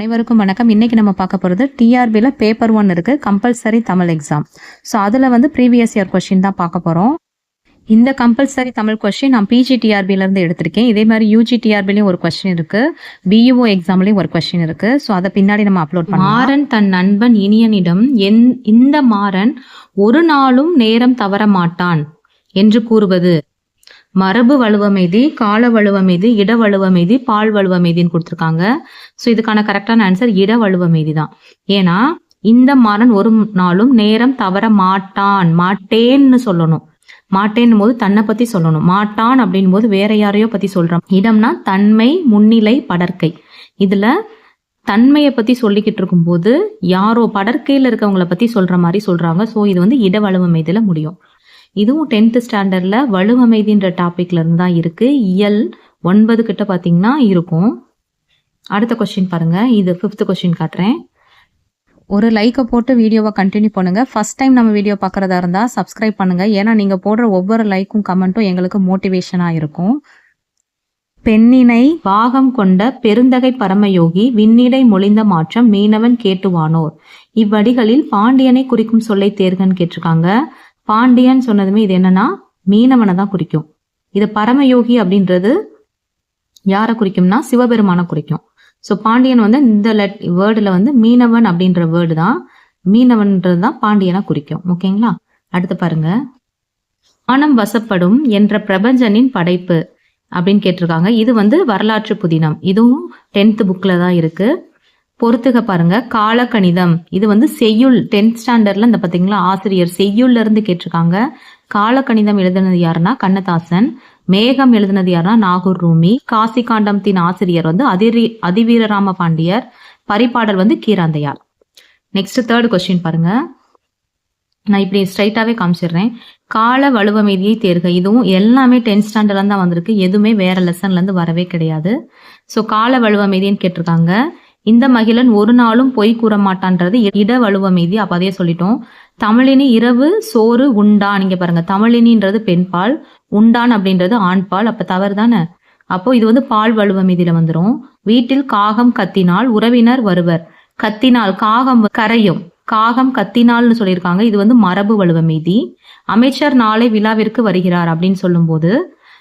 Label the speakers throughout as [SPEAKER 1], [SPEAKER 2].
[SPEAKER 1] அனைவருக்கும் வணக்கம். இன்னைக்கு நம்ம பார்க்க போகிறது டிஆர்பியில் பேப்பர் ஒன் இருக்கு. கம்பல்சரி தமிழ் எக்ஸாம் ஸோ அதில் வந்து ப்ரீவியஸ் இயர் கொஸ்டின் தான் பார்க்க போகிறோம் இந்த கம்பல்சரி தமிழ் கொஸ்டின் நான் பிஜி இருந்து எடுத்திருக்கேன். இதே மாதிரி யூஜி டிஆர்பிலையும் ஒரு கொஸ்டின் இருக்கு. பியூஓ எக்ஸாம்லேயும் ஒரு கொஸ்டின் இருக்கு. ஸோ அதை பின்னாடி நம்ம அப்லோட் பண்ணலாம். மாறன் தன் நண்பன் இனியனிடம் என் இந்த மாறன் ஒரு நாளும் நேரம் தவற மாட்டான் என்று கூறுவது. மரபு வலுவமைதி கால வலுவமைதி இட வலுவமைதி பால் வலுவமைதின்னு கொடுத்துருக்காங்க. ஸோ இதுக்கான கரெக்டான ஆன்சர் இட வலுவமைதி தான் ஏன்னா இந்த மாறன் ஒரு நாளும் நேரம் தவற மாட்டான். மாட்டேன்னு சொல்லணும். மாட்டேன்னும் போது தன்னை பத்தி சொல்லணும். மாட்டான் அப்படின் போது வேற யாரையோ பத்தி சொல்றான். இடம்னா தன்மை முன்னிலை படற்கை. இதுல தன்மையை பத்தி சொல்லிக்கிட்டு இருக்கும்போது யாரோ படற்கையில இருக்கவங்கள பத்தி சொல்ற மாதிரி சொல்றாங்க. ஸோ இது வந்து இட வலுவமைதியில முடியும். இதுவும் டென்த்து ஸ்டாண்டர்டில் வலுவமைதின்ற டாப்பிக்லேருந்து இருந்து தான் இருக்குது இயல் ஒன்பது கிட்ட பார்த்தீங்கன்னா இருக்கும். அடுத்த கொஸ்டின் பாருங்க. இது ஃபிஃப்த் கொஸ்டின் காட்டுறேன். ஒரு லைக்கை போட்டு வீடியோவை கண்டினியூ பண்ணுங்கள் ஃபர்ஸ்ட் டைம் நம்ம வீடியோ பார்க்குறதா இருந்தால் சப்ஸ்கிரைப் பண்ணுங்க. ஏன்னா நீங்கள் போடுற ஒவ்வொரு லைக்கும் கமெண்ட்டும் எங்களுக்கு மோட்டிவேஷனாக இருக்கும். பெண்ணினை பாகம் கொண்ட பெருந்தகை பரமயோகி விண்ணிடை மொழிந்த மாற்றம் மீனவன் கேட்டுவானோர் இவ்வடிகளில் பாண்டியனை குறிக்கும் சொல்லை தேர்கன்னு கேட்டிருக்காங்க. பாண்டியன் சொன்னதுமே இது என்னன்னா மீனவனை தான் குறிக்கும். இது பரமயோகி அப்படின்றது யாரை குறிக்கும்னா சிவபெருமானை குறிக்கும். ஸோ பாண்டியன் வந்து இந்த லெட் வேர்டில் வந்து மீனவன் அப்படின்ற வேர்டு தான் மீனவன்றது தான் பாண்டியனை குறிக்கும். ஓகேங்களா? அடுத்து பாருங்க. ஆனம் வசப்படும் என்ற பிரபஞ்சனின் படைப்பு அப்படின்னு கேட்டிருக்காங்க. இது வந்து வரலாற்று புதினம். இதுவும் டென்த் புக்கில் தான் இருக்குது பொறுத்துக பாருங்க. காலக்கணிதம் இது வந்து செய்யுள் டென்த் ஸ்டாண்டர்ட்ல இந்த பாத்தீங்களா ஆசிரியர் செய்யுள்ல இருந்து கேட்டிருக்காங்க. காலக்கணிதம் எழுதுனது யாருன்னா கண்ணதாசன். மேகம் எழுதுனது யாருன்னா நாகூர் ரூமி காசி காண்டத்தின் ஆசிரியர் வந்து அதிரி அதிவீரராம பாண்டியர் பரிபாடல் வந்து கீராந்தையார். நெக்ஸ்ட் தேர்ட் கொஸ்டின் பாருங்க. நான் இப்படி ஸ்ட்ரைட்டாவே காமிச்சிடுறேன். கால வலுவமைதியை தேர்க. இதுவும் எல்லாமே டென்த் ஸ்டாண்டர்ட்ல தான் வந்திருக்கு. எதுவுமே வேற லெசன்ல இருந்து வரவே கிடையாது. ஸோ கால வலுவமைதின்னு கேட்டிருக்காங்க. இந்த மகிழன் ஒரு நாளும் பொய் கூற மாட்டான்றது இட வலுவமைதி அப்ப அதையே சொல்லிட்டோம். தமிழினி இரவு சோறு உண்டா? நீங்க பாருங்க தமிழினின்றது பெண்பால் உண்டான் அப்படின்றது ஆண்பால் அப்ப தவறு தானே அப்போ இது வந்து பால் வலுவமைதியில வந்துடும் வீட்டில் காகம் கத்தினால் உறவினர் வருவர். கத்தினால் காகம் கரையும். காகம் கத்தினால்னு சொல்லியிருக்காங்க. இது வந்து மரபு வலுவ மீதி. அமைச்சர் நாளை விழாவிற்கு வருகிறார் அப்படின்னு சொல்லும்போது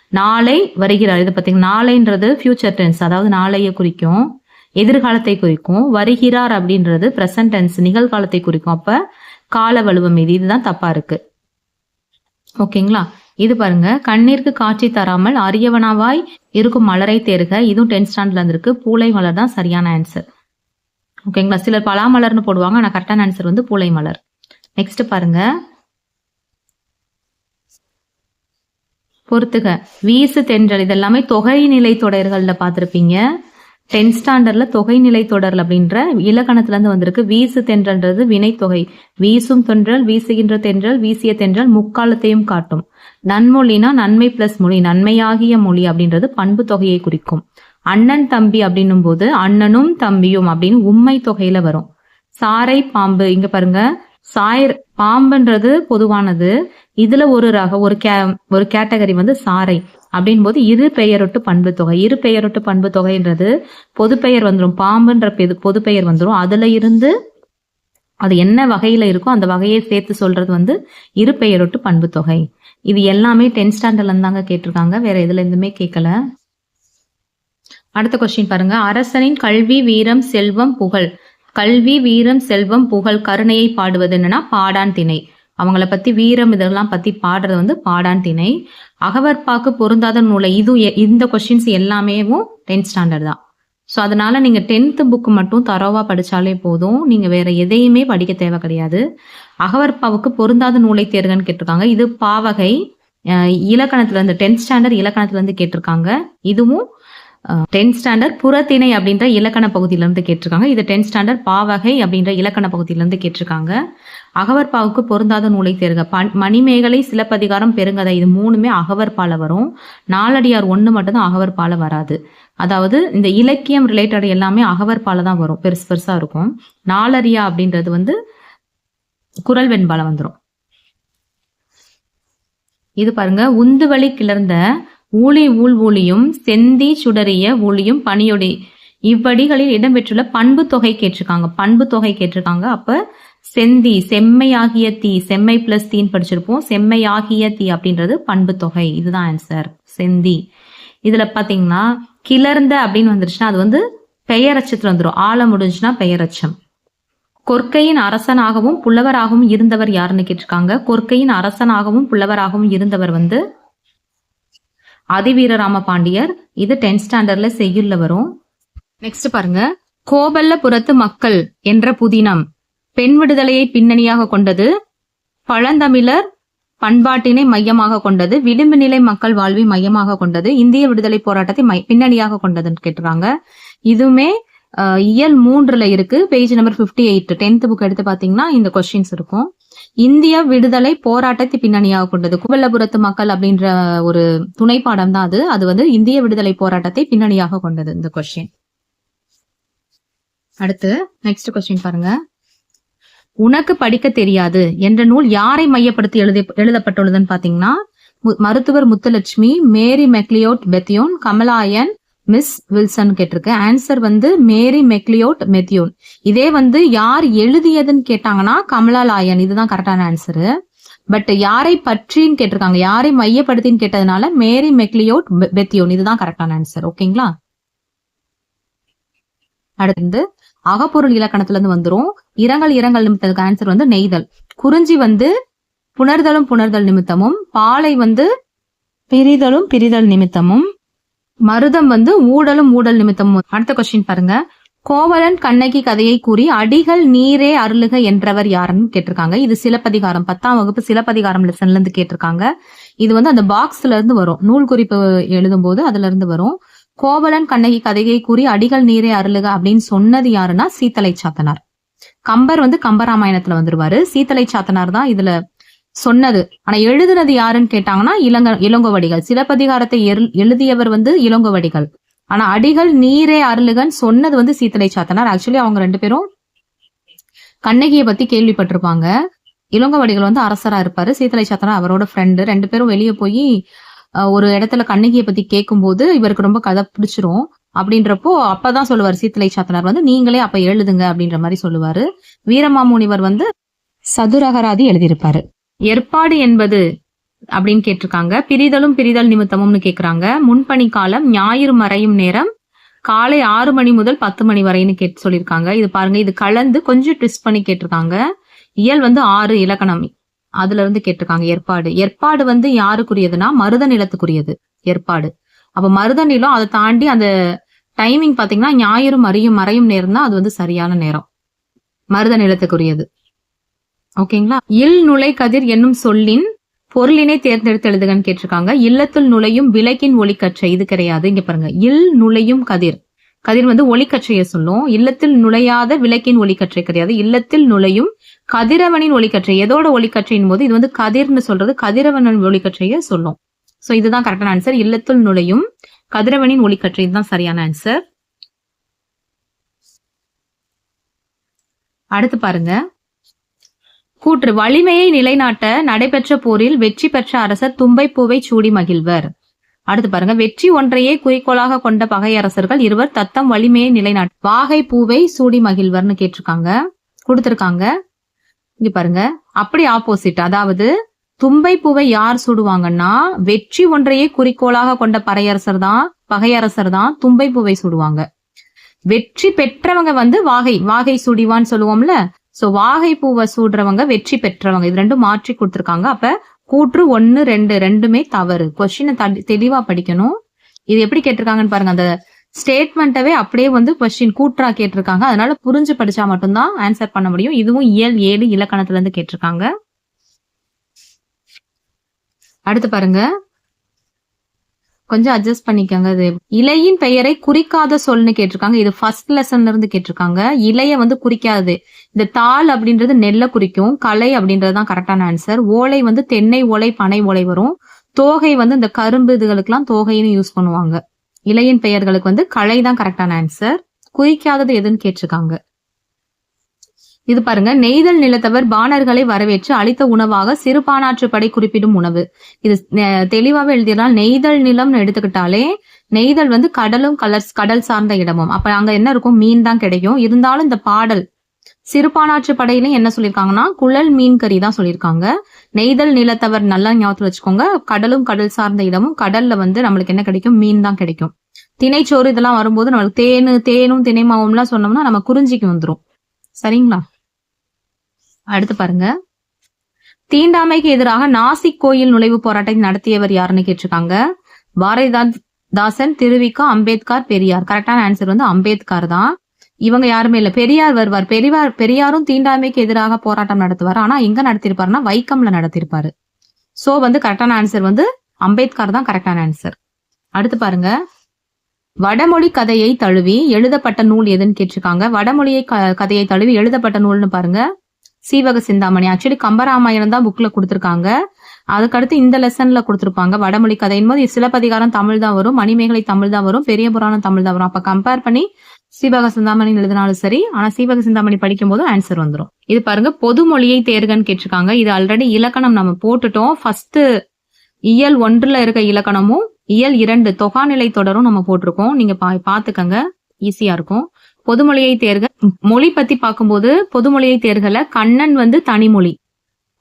[SPEAKER 1] நாளை வருகிறார். இது பார்த்தீங்கன்னா நாளைன்றது ஃபியூச்சர் டென்ஸ் அதாவது நாளைய குறிக்கும். எதிர்காலத்தை குறிக்கும் வருகிறார் அப்படின்றது பிரசன்ட் டென்ஸ் நிகழ்காலத்தை குறிக்கும். அப்ப கால வலுவம் இது இதுதான் தப்பா இருக்கு. ஓகேங்களா? இது பாருங்க. கண்ணீருக்கு காட்சி தராமல் அரியவனாவாய் இருக்கும் மலரை தேர்க. இதுவும் டென்த் ஸ்டாண்டர்ட்ல இருந்திருக்கு பூளை மலர் தான் சரியான ஆன்சர் ஓகேங்களா? சிலர் பலாமலர்னு போடுவாங்க. ஆனா கரெக்டான ஆன்சர் வந்து பூளை மலர். நெக்ஸ்ட் பாருங்க. பொறுத்துக. வீசு தென்றல். இதெல்லாமே தொகை நிலை தொடர்கள்ல பார்த்துருப்பீங்க. டென்த் ஸ்டாண்டர்ட்ல தொகைநிலை தொடர் அப்படின்ற இலக்கணத்துல இருந்து வந்திருக்கு. வீசு தென்றல்ன்றது வினைத்தொகை வீசும் தென்றல் வீசுகின்ற தென்றல் வீசிய தென்றல் முக்காலத்தையும் காட்டும். நன்மொழினா நன்மை பிளஸ் மொழி நன்மையாகிய மொழி அப்படின்றது பண்பு தொகையை குறிக்கும். அண்ணன் தம்பி அப்படின்னும் போது அண்ணனும் தம்பியும் அப்படின்னு உண்மை தொகையில வரும். சாரை பாம்பு இங்க பாருங்க. சாயர் பாம்புன்றது பொதுவானது. இதுல ஒரு ரக ஒரு கே ஒரு கேட்டகரி வந்து சாரை அப்படின் போது இரு பெயரொட்டு பண்பு தொகை. இரு பெயரொட்டு பண்பு தொகைன்றது பொது பெயர் வந்துடும் பாம்புன்ற பொது பெயர் வந்துடும் அதுல இருந்து அது என்ன வகையில இருக்கோ அந்த வகையை சேர்த்து சொல்றது வந்து இரு பெயரொட்டு பண்பு தொகை. இது எல்லாமே டென்த் ஸ்டாண்டர்ட்ல இருந்தாங்க கேட்டிருக்காங்க. வேற எதுல இருந்துமே கேட்கல அடுத்த கொஸ்டின் பாருங்க. அரசனின் கல்வி வீரம் செல்வம் புகழ். கல்வி வீரம் செல்வம் புகழ் கருணையை பாடுவது என்னன்னா பாடான் திணை. அவங்கள பத்தி வீரம் இதெல்லாம் பத்தி பாடுறது வந்து பாடான் திணை. அகவற்பாக்கு பொருந்தாத நூலை இது இந்த கொஸ்டின்ஸ் எல்லாமேவும் டென்த் ஸ்டாண்டர்ட் தான். ஸோ அதனால நீங்க டென்த் புக்கு மட்டும் தரோவா படிச்சாலே போதும். நீங்க வேற எதையுமே படிக்க தேவை கிடையாது. அகவற்பாவுக்கு பொருந்தாத நூலை தேர்கன்னு கேட்டிருக்காங்க. இது பாவகை இலக்கணத்துல இருந்து டென்த் ஸ்டாண்டர்ட் இலக்கணத்துல இருந்து கேட்டிருக்காங்க. இதுவும் டென்த் ஸ்டாண்டர்ட் புறத்திணை அப்படின்ற இலக்கண பகுதியிலிருந்து கேட்டிருக்காங்க. இது டென்த் ஸ்டாண்டர்ட் பாவகை அப்படின்ற இலக்கண பகுதியிலிருந்து கேட்டிருக்காங்க. அகவற்பாவுக்கு பொருந்தாத நூலை தேர்க. மணிமேகலை சிலப்பதிகாரம் பெருங்கதை இது மூணுமே அகவற்பால வரும். நாலடியார் ஒன்று மட்டும்தான் அகவற்பால வராது. அதாவது இந்த இலக்கியம் ரிலேட்டட் எல்லாமே அகவற்பால தான் வரும். பெருசு பெருசா இருக்கும். நாலரியா அப்படின்றது வந்து குரல் வெண்பால வந்துடும் இது பாருங்க. உந்துவழி கிளர்ந்த ஊழி ஊழ் ஊழியும் செந்தி சுடறிய ஊழியும் பனியொடி இவ்வடிகளில் இடம்பெற்றுள்ள பண்பு தொகை கேட்டிருக்காங்க. பண்பு தொகை கேட்டிருக்காங்க. அப்ப செந்தி செம்மையாகிய தீ செம்மை பிளஸ் தீன்னு படிச்சிருப்போம். செம்மையாகிய தீ அப்படின்றது பண்பு தொகை. இதுதான் ஆன்சர் செந்தி. இதுல பாத்தீங்கன்னா கிளர்ந்த அப்படின்னு வந்துருச்சுன்னா அது வந்து பெயரச்சத்துல வந்துடும் ஆழ முடிஞ்சுன்னா பெயரச்சம். கொற்கையின் அரசனாகவும் புலவராகவும் இருந்தவர் யாருன்னு கேட்டிருக்காங்க. கொற்கையின் அரசனாகவும் புலவராகவும் இருந்தவர் வந்து அதிவீரராம பாண்டியர் இது டென்த் ஸ்டாண்டர்ட்ல செய்யுள்ள வரும். நெக்ஸ்ட் பாருங்க. கோபல்லபுரத்து மக்கள் என்ற புதினம். பெண் விடுதலையை பின்னணியாக கொண்டது பழந்தமிழர் பண்பாட்டினை மையமாக கொண்டது விளிம்பு நிலை மக்கள் வாழ்வை மையமாக கொண்டது இந்திய விடுதலை போராட்டத்தை பின்னணியாக கொண்டதுன்னு கேட்டுறாங்க. இதுவுமே இயல் மூன்றுல இருக்கு page number 58 eight tenth book எடுத்து பாத்தீங்கன்னா இந்த கொஸ்டின்ஸ் இருக்கும். இந்திய விடுதலை போராட்டத்தை பின்னணியாக கொண்டது. குவல்லபுரத்து மக்கள் அப்படின்ற ஒரு துணை பாடம் தான் அது. அது வந்து இந்திய விடுதலை போராட்டத்தை பின்னணியாக கொண்டது இந்த கொஸ்டின் அடுத்து நெக்ஸ்ட் கொஸ்டின் பாருங்க. உனக்கு படிக்க தெரியாது என்ற நூல் யாரை மையப்படுத்தி எழுதி எழுதப்பட்டுள்ளதுன்னு பாத்தீங்கன்னா மருத்துவர் முத்துலட்சுமி மேரி மெக்லியோட் பெத்தியோன் கமலாயன் மிஸ் வில்சன் கேட்டிருக்கேன். ஆன்சர் வந்து மேரி மெக்லியோட் மெத்தியோன் இதே வந்து யார் எழுதியதுன்னு கேட்டாங்கன்னா கமலா லாயன் இதுதான் கரெக்டான ஆன்சரு பட் யாரை பற்றின்னு கேட்டிருக்காங்க யாரை மையப்படுத்தின்னு கேட்டதுனால மேரி மெக்லியோட் பெத்தியோன். இதுதான் கரெக்டான ஆன்சர் ஓகேங்களா அடுத்து அகப்பொருள் இலக்கணத்துல இருந்து வந்துரும். இரங்கல் இரங்கல் நிமித்தத்துக்கு ஆன்சர் வந்து நெய்தல். குறிஞ்சி வந்து புணர்தலும் புணர்தல் நிமித்தமும். பாலை வந்து பிரிதலும் பிரிதல் நிமித்தமும். மருதம் வந்து ஊடலும் ஊடல் நிமித்தமும். அடுத்த கொஸ்டின் பாருங்க. கோவலன் கண்ணகி கதையை கூறி அடிகள் நீரே அருளுக என்றவர் யாருன்னு கேட்டிருக்காங்க. இது சிலப்பதிகாரம் பத்தாம் வகுப்பு சிலப்பதிகாரம் லெசன்ல இருந்து கேட்டிருக்காங்க. இது வந்து அந்த பாக்ஸ்ல இருந்து வரும். நூல் குறிப்பு எழுதும் போது அதுல இருந்து வரும். கோவலன் கண்ணகி கதையை கூறி அடிகள் நீரே அருளுக அப்படின்னு சொன்னது யாருன்னா சீத்தலை சாத்தனார். கம்பர் வந்து கம்பராமாயணத்துல வந்துருவாரு. சீத்தலை சாத்தனார் தான் இதுல சொன்னது. ஆனா எழுதுனது யாருன்னு கேட்டாங்கன்னா இளங்க இளங்கோவடிகள். சிலப்பதிகாரத்தை எழுதியவர் வந்து இளங்கோவடிகள். ஆனா அடிகள் நீரே அருளுகன் சொன்னது வந்து சீத்தலை சாத்தனார். ஆக்சுவலி அவங்க ரெண்டு பேரும் கண்ணகியை பத்தி கேள்விப்பட்டிருப்பாங்க. இளங்கோவடிகள் வந்து அரசரா இருப்பாரு. சீத்தலை சாத்தனார் அவரோட ஃப்ரெண்டு ரெண்டு பேரும் வெளியே போய் ஒரு இடத்துல கண்ணகியை பத்தி கேட்கும்போது இவருக்கு ரொம்ப கதை பிடிச்சிரும். அப்படின்றப்போ அப்பதான் சொல்லுவார் சீத்தலை சாத்தனார் வந்து நீங்களே அப்ப எழுதுங்க அப்படின்ற மாதிரி சொல்லுவாரு. வீரமாமுனிவர் வந்து சதுரகராதி எழுதியிருப்பாரு. ஏற்பாடு என்பது அப்படின்னு கேட்டிருக்காங்க. பிரிதலும் பிரிதல் நிமித்தமும்னு கேக்குறாங்க. முன்பணி காலம் ஞாயிறு மறையும் நேரம் காலை ஆறு மணி முதல் பத்து மணி வரைன்னு கேட்டு சொல்லியிருக்காங்க. இது பாருங்க இது கலந்து கொஞ்சம் ட்விஸ்ட் பண்ணி கேட்டிருக்காங்க. இயல் வந்து ஆறு இலக்கணம். அதுல இருந்து கேட்டிருக்காங்க ஏற்பாடு. ஏற்பாடு வந்து யாருக்குரியதுன்னா மருத நிலத்துக்குரியது. ஏற்பாடு. அப்ப மருத நிலம் அதை தாண்டி அந்த டைமிங் பாத்தீங்கன்னா ஞாயிறு மறையும் மறையும் நேரம் தான் அது வந்து சரியான நேரம். மருத நிலத்துக்குரியது. ஓகேங்களா? இல் நுழை கதிர் என்னும் சொல்லின் பொருளினை தேர்ந்தெடுத்து எழுதுகன்னு கேட்டிருக்காங்க. இல்லத்துள் நுழையும் விளக்கின் ஒளிக்கற்றை இது கிடையாது. இங்க பாருங்க. இல் நுழையும் கதிர். கதிர் வந்து ஒளிக்கற்றையை சொல்லும். இல்லத்தில் நுழையாத விளக்கின் ஒளிக்கற்றை கிடையாது. இல்லத்தில் நுழையும் கதிரவனின் ஒளிக்கற்றை எதோட ஒளிக்கற்றையின் போது இது வந்து கதிர்னு சொல்றது கதிரவனின் ஒளிக்கற்றையை சொல்லும். சோ இதுதான் கரெக்டான ஆன்சர் இல்லத்துள் நுழையும் கதிரவனின் ஒளிக்கற்றை இதுதான் சரியான ஆன்சர் அடுத்து பாருங்க. கூற்று வலிமையை நிலைநாட்ட நடைபெற்ற போரில் வெற்றி பெற்ற அரசர் தும்பை பூவை சூடி மகிழ்வர். அடுத்து பாருங்க வெற்றி ஒன்றையே குறிக்கோளாக கொண்ட பகையரசர்கள் இருவர் தத்தம் வலிமையை நிலைநாட்ட வாகை பூவை சூடி மகிழ்வர்னு கேட்டிருக்காங்க கொடுத்திருக்காங்க. இங்க பாருங்க. அப்படி ஆப்போசிட் அதாவது தும்பை பூவை யார் சுடுவாங்கன்னா வெற்றி ஒன்றையே குறிக்கோளாக கொண்ட பறையரசர் தான் பகையரசர் தான் தும்பை பூவை சுடுவாங்க. வெற்றி பெற்றவங்க வந்து வாகை வாகை சுடிவான்னு சொல்லுவோம்ல. சோ வாகை பூவை சூடுறவங்க வெற்றி பெற்றவங்க. இது ரெண்டும் மாற்றி கொடுத்துருக்காங்க. அப்ப கூற்று ஒன்னு ரெண்டு ரெண்டுமே தவறு. கொஸ்டினை தெளிவா படிக்கணும். இது எப்படி கேட்டிருக்காங்கன்னு பாருங்க. அந்த ஸ்டேட்மெண்ட்டவே அப்படியே வந்து கொஸ்டின் கூற்றா கேட்டிருக்காங்க. அதனால புரிஞ்சு படிச்சா மட்டும்தான் ஆன்சர் பண்ண முடியும். இதுவும் இயல் ஏழு இலக்கணத்துல இருந்து கேட்டிருக்காங்க. அடுத்து பாருங்க. கொஞ்சம் அட்ஜஸ்ட் பண்ணிக்கோங்க இது. இலையின் பெயரை குறிக்காத சொல்னு கேட்டிருக்காங்க. இது ஃபர்ஸ்ட் லெசன்ல இருந்து கேட்டிருக்காங்க. இலைய வந்து குறிக்காது. இந்த தாள் அப்படின்றது நெல்லை குறிக்கும். களை அப்படின்றது தான் கரெக்டான ஆன்சர் ஓலை வந்து தென்னை ஓலை பனை ஓலை வரும். தோகை வந்து இந்த கரும்பு இதுகளுக்கெல்லாம் தோகைன்னு யூஸ் பண்ணுவாங்க. இலையின் பெயர்களுக்கு வந்து களை தான் கரெக்டான ஆன்சர் குறிக்காதது எதுன்னு கேட்டிருக்காங்க. இது பாருங்க நெய்தல் நிலத்தவர் பாணர்களை வரவேற்று அளித்த உணவாக சிறுபானாற்று படை குறிப்பிடும் உணவு. இது அஹ், எழுதினால் நெய்தல் நிலம்னு எடுத்துக்கிட்டாலே நெய்தல் வந்து கடலும் கலர் கடல் சார்ந்த இடமும். அப்ப அங்க என்ன இருக்கும்? மீன் தான் கிடைக்கும். இருந்தாலும் இந்த பாடல் சிறுபானாற்று படையிலும் என்ன சொல்லியிருக்காங்கன்னா குழல் மீன் கறி தான் சொல்லியிருக்காங்க. நெய்தல் நிலத்தவர் நல்லா ஞாபகத்துல வச்சுக்கோங்க கடலும் கடல் சார்ந்த இடமும் கடல்ல வந்து நம்மளுக்கு என்ன கிடைக்கும்? மீன் தான் கிடைக்கும். திணைச்சோறு இதெல்லாம் வரும்போது நம்மளுக்கு தேனு தேனும் திணை மாவும்லாம் சொன்னோம்னா நம்ம குறிஞ்சிக்கு வந்துரும். சரிங்களா? அடுத்து பாருங்க. தீண்டாமைக்கு எதிராக நாசிக் கோயில் நுழைவு போராட்டத்தை நடத்தியவர் யாருன்னு கேட்டிருக்காங்க. பாரதிதாசன் திருவிக்கா அம்பேத்கர் பெரியார். கரெக்டான ஆன்சர் வந்து அம்பேத்கர் தான். இவங்க யாருமே இல்ல. பெரியார் வருவார். பெரியார் பெரியாரும் தீண்டாமைக்கு எதிராக போராட்டம் நடத்துவார். ஆனா எங்க நடத்திருப்பாருன்னா வைக்கம்ல நடத்திருப்பாரு. சோ வந்து கரெக்டான ஆன்சர் வந்து அம்பேத்கர் தான் கரெக்டான ஆன்சர் அடுத்து பாருங்க. வடமொழி கதையை தழுவி எழுதப்பட்ட நூல் எதுன்னு கேட்டிருக்காங்க. வடமொழியை க- கதையை தழுவி எழுதப்பட்ட நூல்னு பாருங்க. சீவக சிந்தாமணி. ஆக்சுவலி கம்பராமாயணம் தான் புக்ல கொடுத்துருக்காங்க. அதுக்கடுத்து இந்த லெசன்ல கொடுத்துருப்பாங்க. வடமொழி கதையின் போது சிலப்பதிகாரம் தமிழ் தான் வரும். மணிமேகலை தமிழ் தான் வரும். பெரிய புராணம் தமிழ் தான் வரும். அப்ப கம்பேர் பண்ணி சீவக சிந்தாமணி எழுதினாலும் சரி ஆனா சீவக சிந்தாமணி படிக்கும் போது ஆன்சர் வந்துடும் இது பாருங்க பொது மொழியை தேர்கன்னு கேட்டிருக்காங்க. இது ஆல்ரெடி இலக்கணம் நம்ம போட்டுட்டோம். ஃபர்ஸ்ட் இயல் ஒன்றுல இருக்க இலக்கணமும் இயல் இரண்டு தொகாநிலை தொடரும் நம்ம போட்டிருக்கோம். நீங்க பா- பாத்துக்கங்க ஈஸியா இருக்கும். பொதுமொழியை தேர்க மொழி பத்தி பார்க்கும்போது பொதுமொழியை தேர்கல கண்ணன் வந்து தனிமொழி.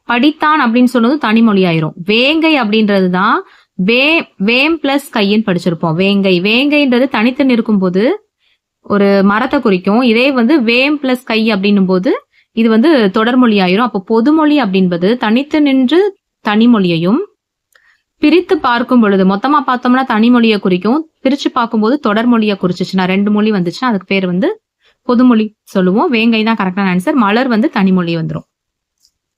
[SPEAKER 1] படித்தான் அப்படின்னு சொன்னது தனிமொழி ஆயிரும். வேங்கை அப்படின்றது தான் வே வேம் பிளஸ் கைன்னு படிச்சிருப்போம். வேங்கை வேங்கைன்றது தனித்து நிற்கும் போது ஒரு மரத்தை குறிக்கும். இதே வந்து வேம் பிளஸ் கை அப்படின்னும் போது இது வந்து தொடர்மொழி ஆயிரும். அப்போ பொதுமொழி அப்படின்பது தனித்து நின்று தனிமொழியையும் பிரித்து பார்க்கும் பொழுது மொத்தமா பார்த்தோம்னா தனிமொழியை குறிக்கும். பிரிச்சு பார்க்கும்போது தொடர்மொழியை குறிச்சிச்சுன்னா ரெண்டு மொழி வந்துச்சுன்னா அதுக்கு பேர் வந்து பொதுமொழி சொல்லுவோம். வேங்கை தான் கரெக்டான ஆன்சர் மலர் வந்து தனிமொழி வந்துடும்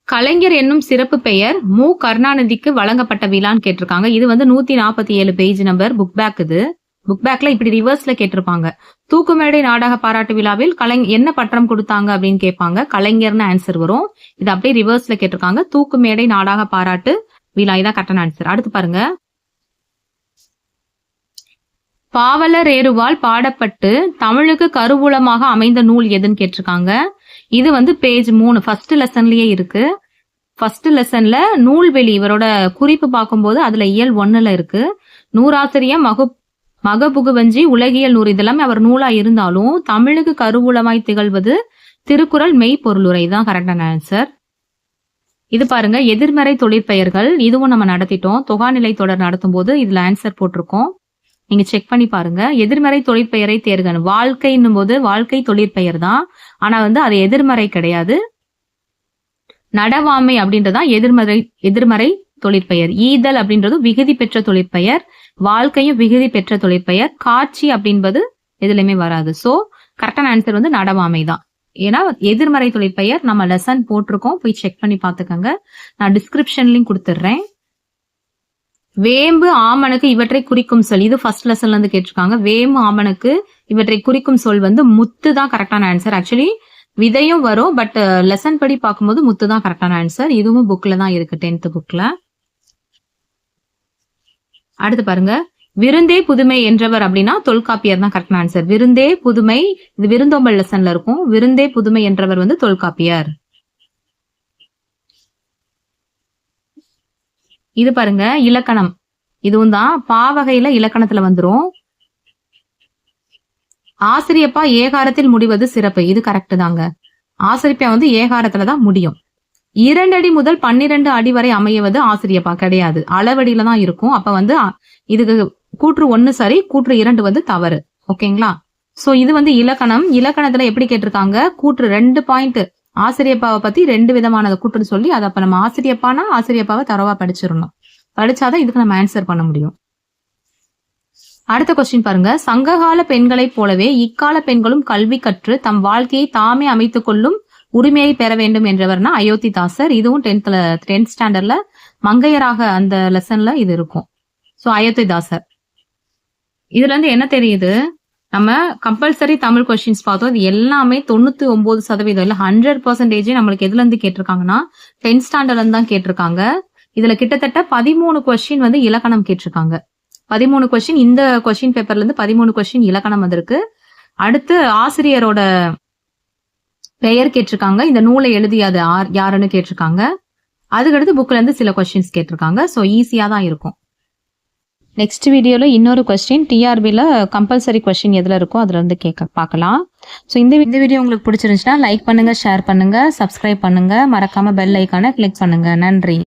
[SPEAKER 1] கலைஞர் என்னும் சிறப்பு பெயர் மு. கருணாநிதிக்கு வழங்கப்பட்ட விழான்னு கேட்டிருக்காங்க. இது வந்து நூத்தி நாற்பத்தி ஏழு பேஜ் நம்பர் புக் பேக் இது. புக் பேக்ல இப்படி ரிவர்ஸ்ல கேட்டிருப்பாங்க. தூக்குமேடை நாடக பாராட்டு விழாவில் கலை என்ன பட்டம் கொடுத்தாங்க அப்படின்னு கேட்பாங்க. கலைஞர்னு ஆன்சர் வரும். இது அப்படியே ரிவர்ஸ்ல கேட்டிருக்காங்க. தூக்குமேடை நாடக பாராட்டு வீலா இதான் கரெக்டான ஆன்சர் அடுத்து பாருங்க. பாவலர் ஏறுவால் பாடப்பட்டு தமிழுக்கு கருவூலமாக அமைந்த நூல் எதுன்னு கேட்டிருக்காங்க. இது வந்து பேஜ் மூணு ஃபர்ஸ்ட் லெசன்லயே இருக்கு. ஃபர்ஸ்ட் லெசன்ல நூல்வெளி இவரோட குறிப்பு பார்க்கும்போது அதுல இயல் ஒன்னுல இருக்கு. நூறாசிரியம் மகு மகபுகுவஞ்சி உலகியல் நூறு இதெல்லாமே அவர் நூலா இருந்தாலும் தமிழுக்கு கருவூலமாய் திகழ்வது திருக்குறள் மெய்ப்பொருளுரை தான் கரெக்டான ஆன்சர் இது பாருங்க எதிர்மறை தொழிற்பெயர்கள். இதுவும் நம்ம நடத்திட்டோம். தொகாநிலை தொடர் நடத்தும் போது இதுல ஆன்சர் போட்டிருக்கோம். நீங்க செக் பண்ணி பாருங்க. எதிர்மறை தொழிற்பெயரை தேர்கணும் வாழ்க்கைன்னும் போது வாழ்க்கை தொழிற்பெயர் தான். ஆனா வந்து அது எதிர்மறை கிடையாது. நடவாமை அப்படின்றதான் எதிர்மறை எதிர்மறை தொழிற்பெயர். ஈதல் அப்படின்றது விகுதி பெற்ற தொழிற்பெயர். வாழ்க்கையும் விகுதி பெற்ற தொழிற்பெயர். காட்சி அப்படின்பது எதுலையுமே வராது. சோ கரெக்டான ஆன்சர் வந்து நடவாமை தான். ஏன்னா எதிர்மறை தொழிற்பெயர் நம்ம லெசன் போட்டிருக்கோம். போய் செக் பண்ணி பார்த்துக்கோங்க. நான் டிஸ்கிரிப்ஷன்லையும் கொடுத்துட்றேன். வேம்பு ஆமனுக்கு இவற்றை குறிக்கும் சொல். இது ஃபர்ஸ்ட் லெசன்ல இருந்து கேட்டிருக்காங்க. வேம்பு ஆமனுக்கு இவற்றை குறிக்கும் சொல் வந்து முத்து தான் கரெக்டான ஆன்சர் ஆக்சுவலி விதையும் வரும் பட் லெசன் uh, படி பார்க்கும்போது முத்து தான் கரெக்டான ஆன்சர் இதுவும் புக்ல தான் இருக்கு டென்த் புக்ல அடுத்து பாருங்க. விருந்தே புதுமை என்றவர் அப்படின்னா தொல்காப்பியர் தான் கரெக்டான ஆன்சர் விருந்தே புதுமை இது விருந்தோம்பல் லெசன்ல இருக்கும். விருந்தே புதுமை என்றவர் வந்து தொல்காப்பியர். இது பாருங்க இலக்கணம். இதுவும் தான் பாவகையில இலக்கணத்துல வந்துரும். ஆசிரியப்பா ஏகாரத்தில் முடிவது சிறப்பு. இது கரெக்ட் தாங்க. ஆசிரியப்பா வந்து ஏகாரத்துல தான் முடியும். இரண்டு அடி முதல் பன்னிரண்டு அடி வரை அமையவது ஆசிரியப்பா. கிடையாது. அளவடியில தான் இருக்கும். அப்ப வந்து இதுக்கு கூற்று ஒன்னு சரி கூற்று இரண்டு வந்து தவறு. ஓகேங்களா? சோ இது வந்து இலக்கணம். இலக்கணத்துல எப்படி கேட்டிருக்காங்க? கூற்று ரெண்டு பாயிண்ட் ஆசிரியப்பாவை பத்தி ரெண்டு விதமான கூற்றுன்னு சொல்லி அதை அப்ப நம்ம ஆசிரியப்பானா ஆசிரியப்பாவை தரவா படிச்சிடணும். படிச்சாதான் இதுக்கு நம்ம ஆன்சர் பண்ண முடியும். அடுத்த கொஸ்டின் பாருங்க. சங்ககால பெண்களைப் போலவே இக்கால பெண்களும் கல்வி கற்று தம் வாழ்க்கையை தாமே அமைத்துக் கொள்ளும் உரிமையை பெற வேண்டும் என்றவர்னா அயோத்தி தாசர் இதுவும் டென்த்ல டென்த் ஸ்டாண்டர்ட்ல மங்கையராக அந்த லெசன்ல இது இருக்கும். ஸோ அயோத்தி தாசர் இதுல இருந்து என்ன தெரியுது? நம்ம கம்பல்சரி தமிழ் கொஸ்டின்ஸ் பார்த்தோம். இது எல்லாமே தொண்ணூத்தி ஒன்பது சதவீதம் இல்ல ஹண்ட்ரட் பர்சன்டேஜ் நம்மளுக்கு எதுல இருந்து கேட்டிருக்காங்கன்னா டென்த் ஸ்டாண்டர்ட்ல இருந்து தான் கேட்டிருக்காங்க. இதுல கிட்டத்தட்ட பதிமூணு கொஸ்டின் வந்து இலக்கணம் கேட்டிருக்காங்க. பதிமூணு கொஸ்டின் இந்த கொஸ்டின் பேப்பர்ல இருந்து பதிமூணு கொஸ்டின் இலக்கணம் வந்திருக்கு. அடுத்து ஆசிரியரோட பெயர் கேட்டிருக்காங்க. இந்த நூலை எழுதியது ஆர் யாருன்னு கேட்டிருக்காங்க. அதுக்கடுத்து புக்ல இருந்து சில கொஸ்டின்ஸ் கேட்டிருக்காங்க. ஸோ ஈஸியா தான் இருக்கும். நெக்ஸ்ட் வீடியோவில் இன்னொரு கொஸ்டின் டிஆர்பியில் கம்பல்சரி கொஸ்டின் எதில் இருக்கோ அதில் இருந்து கேட்க பார்க்கலாம். ஸோ இந்த இந்த வீடியோ உங்களுக்கு பிடிச்சிருந்துச்சுன்னா லைக் பண்ணுங்கள் ஷேர் பண்ணுங்கள் சப்ஸ்கிரைப் பண்ணுங்கள் மறக்காமல் பெல் ஐக்கானை கிளிக் பண்ணுங்கள் நன்றி.